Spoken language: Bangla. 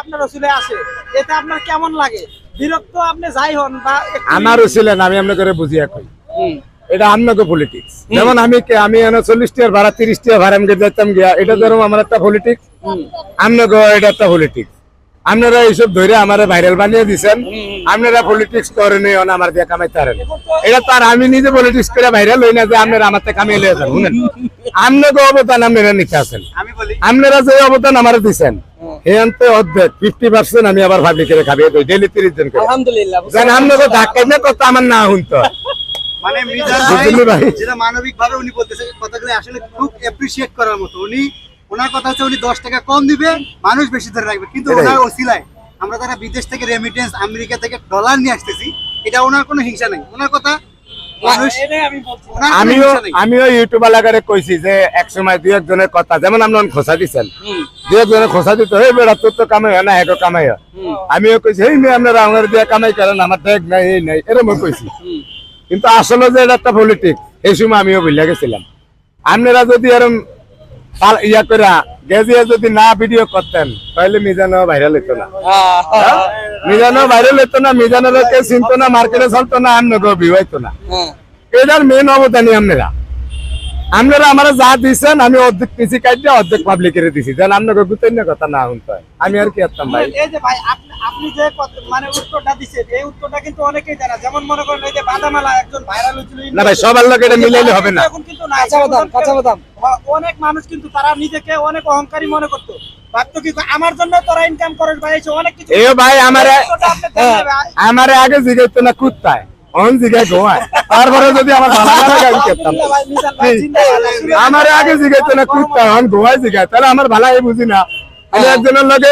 আপনার রসুলে আসে এতে আপনার কেমন লাগে? বিরক্ত আপনি যাই হন বা আমারও ছিলেন আমি করে বুঝিয়া কই। এটা আপনাকে পলিটিক্স যেমন আমি আমি চল্লিশ ভাড়া তিরিশ ভাড়া আমি যেতাম গিয়া এটা ধরো আমার একটা পলিটিক্স আপনাকে এটা একটা পলিটিক্স আপনারা এইসব ধরে আমার ভাইরাল বানিয়ে দিছেন। আপনারা পলিটিক্স করেন আমার দিয়ে কামাইতে পারেন এটা তো আর আমি নিজে পলিটিক্স করে ভাইরাল হই না যে আপনারা আমার থেকে কামিয়ে লিয়ে যান আপনাকে অবদান আপনারা নিতে আছেন আপনারা যে অবদান আমার দিচ্ছেন এই অর্ধেক ফিফটি পার্সেন্ট আমি আবার পাবলিকের খাবিয়ে ডেলি তিরিশ জনকে আলহামদুলিল্লাহ যেন ধাক্কা দিয়ে কথা আমার না শুনতো মানে মিজান ভাই ভাই? যেটা মানবিক ভাবে উনি বলতেছে কথাগুলো আসলে খুব এপ্রিসিয়েট করার মতো। উনি ওনার কথা হচ্ছে উনি দশ টাকা কম দিবে মানুষ বেশি ধরে রাখবে। কিন্তু ওনার ওসিলায় আমরা যারা বিদেশ থেকে রেমিটেন্স আমেরিকা থেকে ডলার নিয়ে আসতেছি এটা ওনার কোনো হিংসা নেই। ওনার কথা আমিও আমিও ইউটিউব আলাগারে কইছি যে এক সময় দুই একজনের কথা যেমন আমরা খোসা দিচ্ছেন দুই একজনের খোসা দিত বেড়া তোর তো কামাই হয় না হ্যাঁ কামাই হয়। আমিও কইছি এই মেয়ে আপনারা আমার দিয়ে কামাই করেন আমার দেখ নাই এই নাই এরকম কইছি। কিন্তু আসলে যে এটা একটা পলিটিক্স এই সময় আমিও বুঝলে গেছিলাম। আপনারা যদি এরম ইয়া করা গেজিয়া যদি না ভিডিও করতেন তাহলে মিজানো ভাইরাল হইতো না। মিজানো মিজানও ভাইরাল হইতো না মিজানের কে চিনতো না মার্কেটে চলতো না আমনগো ভিউ হইতো না। এটার মেন অবদানই আপনারা। আপনারা আমার যা দিচ্ছেন আমি অর্ধেক পিসি কাটিয়ে অর্ধেক পাবলিকের দিছি। যেন আপনাকে গুতেন কথা না শুনতে আমি আর কি করতাম ভাই? এই যে ভাই আপনি আপনি যে মানে উত্তরটা দিচ্ছেন এই উত্তরটা কিন্তু অনেকেই জানা। যেমন মনে করেন এই যে বাদামালা একজন ভাইরাল হয়েছিল না ভাই সবার লোক এটা মিলাইলে হবে না। এখন কিন্তু নাই। অনেক মানুষ কিন্তু তারা নিজেকে অনেক অহংকারী মনে করতো। আমার জন্য তোরা ইনকাম করিস ভাই অনেক কিছু। এ ভাই আমার না। আমার আগে জিগাইতো না কুত্তায়। অন জিগাই ঘুমায় তারপরে যদি আমার ভালো লাগে আমি করেন। আমার আগে জিগাইতো না কুত্তা অন গোয়ায় জিগায় তাহলে আমার ভালাই বুঝি না। আমি একজনের লগে